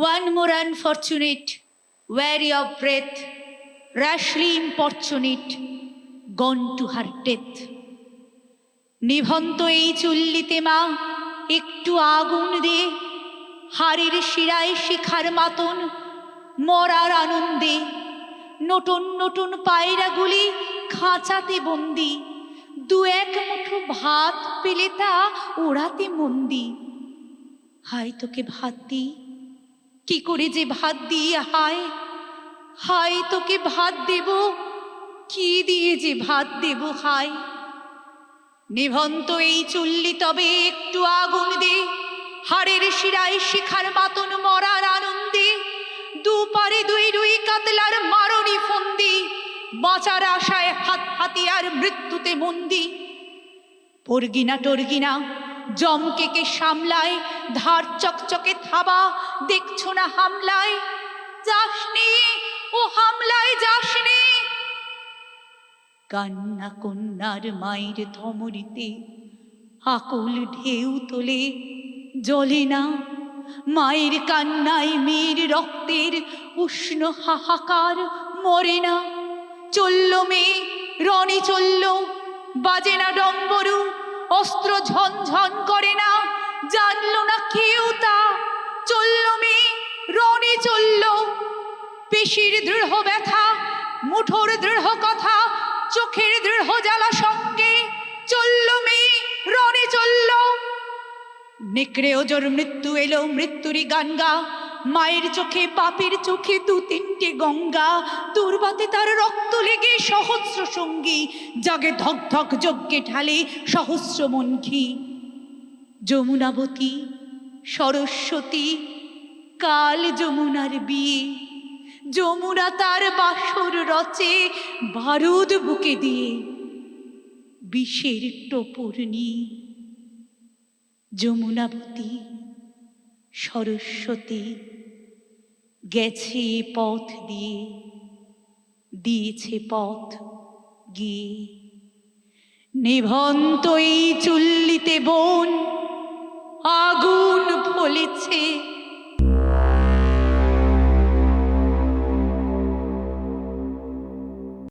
One more unfortunate, weary of breath, rashly importunate, gone to her death. নিভন্ত এই চুল্লিতে মা একটু আগুন দে। হাড়ের শিরায় শিখার মাতন মরার আনন্দে। নতুন নতুন পায়রাগুলি খাঁচাতে বন্দি। দু এক মুঠো ভাত পেলে তা ওড়াতে মন্দি। হায় তোকে ভাত দিই কি করে যে ভাত দিয়ে হায়? হায়, তোকে ভাত দেব? কি দিয়ে যে ভাত দেব হায়? নিভন্ত এই চুল্লি তবে একটু আগুন দে। হাড়ের শিরায় শিখার মাতন মরার আনন্দে। দুপারে দুই রুই কাতলার মারণি ফন্দি। বাঁচার আশায় হাত হাতিয়ার মৃত্যুতে মন্দি। পরগিনা টর্গিনা জমকে কে সামলায়, ধার চকচকে থাবা, দেখছ না হামলায়? যাসনি ও হামলায় যাসনি কান্না কন্যার মায়ের ধমরিতে আকুল ঢেউ তোলে জলে না। মায়ের কান্নায় মেয়ের রক্তের উষ্ণ হাহাকার মরে না। চলল মেয়ে, রণে চলল, বাজে না ডম্বরু, অস্ত্র ঝনঝন চলল। পেশির দৃঢ় ব্যথা, মুঠোর দৃঢ় কথা, চোখের দৃঢ় জ্বালা সঙ্গে চলল মেয়ে, রণে চলল। নেকড়ে ওজোর মৃত্যু এলো, মৃত্যুরই গান গা মায়ের চোখে, বাপের চোখে দু তিনটে গঙ্গা। দুর্বাতে তার রক্ত লেগে সহস্র সঙ্গী। জাগে ধক ধক যজ্ঞে ঢালে সহস্র মনঘি যমুনাবতী, সরস্বতী কাল যমুনার বিয়ে। যমুনা তার বাসর রচে বারুদ বুকে দিয়ে। বিষের টোপর নিয়ে। যমুনাবতী, সরস্বতী গেছে পথ দিয়ে। দিয়েছে পথ গিয়ে। নিভন্ত এই চুল্লিতে বোন আগুন ফলেছে।